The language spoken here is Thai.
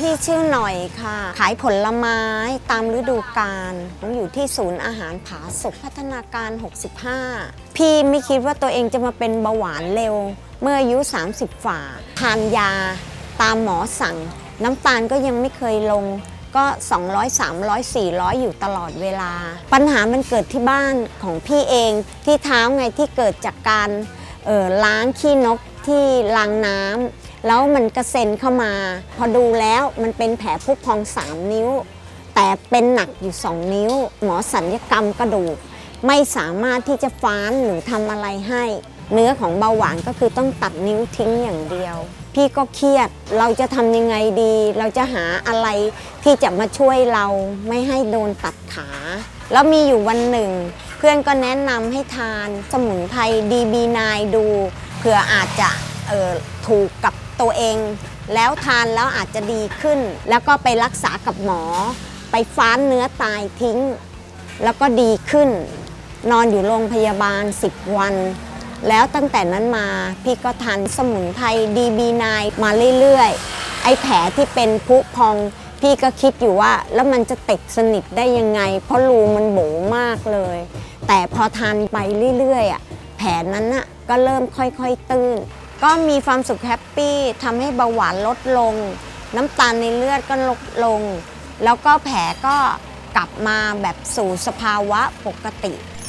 พี่ชื่อหน่อยค่ะ ขายผลไม้ตามฤดูกาลผมอยู่ที่ศูนย์อาหารผาสุกพัฒนาการ 65 พี่ไม่คิดว่าตัวเองจะมาเป็นเบาหวานเร็ว เมื่ออายุ 30 ฝ่า ทานยาตามหมอสั่ง น้ำตาลก็ยังไม่เคยลงก็ 200 300 400 อยู่ตลอดเวลา ปัญหามันเกิดที่บ้านของพี่เองที่เท้าไงที่เกิดจากการออล้างขี้นกที่รางน้ำ แล้วมันกระเซ็นเข้ามา พอดูแล้วมันเป็นแผลพุพอง 3 นิ้ว แต่เป็นหนักอยู่ 2 นิ้ว หมอสัญญกรรมกระดูก ไม่สามารถที่จะฟ้านหรือทำอะไรให้ เนื้อของเบาหวานก็คือต้องตัดนิ้วทิ้งอย่างเดียว พี่ก็เครียดเราจะทำยังไงดี เราจะหาอะไรที่จะมาช่วยเราไม่ให้โดนตัดขา แล้วมีอยู่วันหนึ่ง เพื่อนก็แนะนำให้ทานสมุนไพร DB9 ดูเผื่ออาจจะออถูกกับ ตัวเอง แล้วทานแล้วอาจจะดีขึ้น แล้วก็ไปรักษากับหมอ ไปฟ้านเนื้อตายทิ้ง แล้วก็ดีขึ้น นอนอยู่โรงพยาบาล 10 วัน แล้วตั้งแต่นั้นมาพี่ก็ทานสมุนไพร DB9 มาเรื่อยๆ ไอ้แผลที่เป็นพุพองพี่ก็คิดอยู่ว่าแล้วมันจะติดสนิทได้ยังไง เพราะรูมันโบมากเลย แต่พอทานไปเรื่อยๆอะแผลนั้นน่ะก็เริ่มค่อยๆตื้น ก็มีความสุขแฮปปี้ทำให้เบาหวานลดลง น้ำตาลในเลือดก็ลดลง แล้วก็แผลก็กลับมาแบบสู่สภาวะปกติ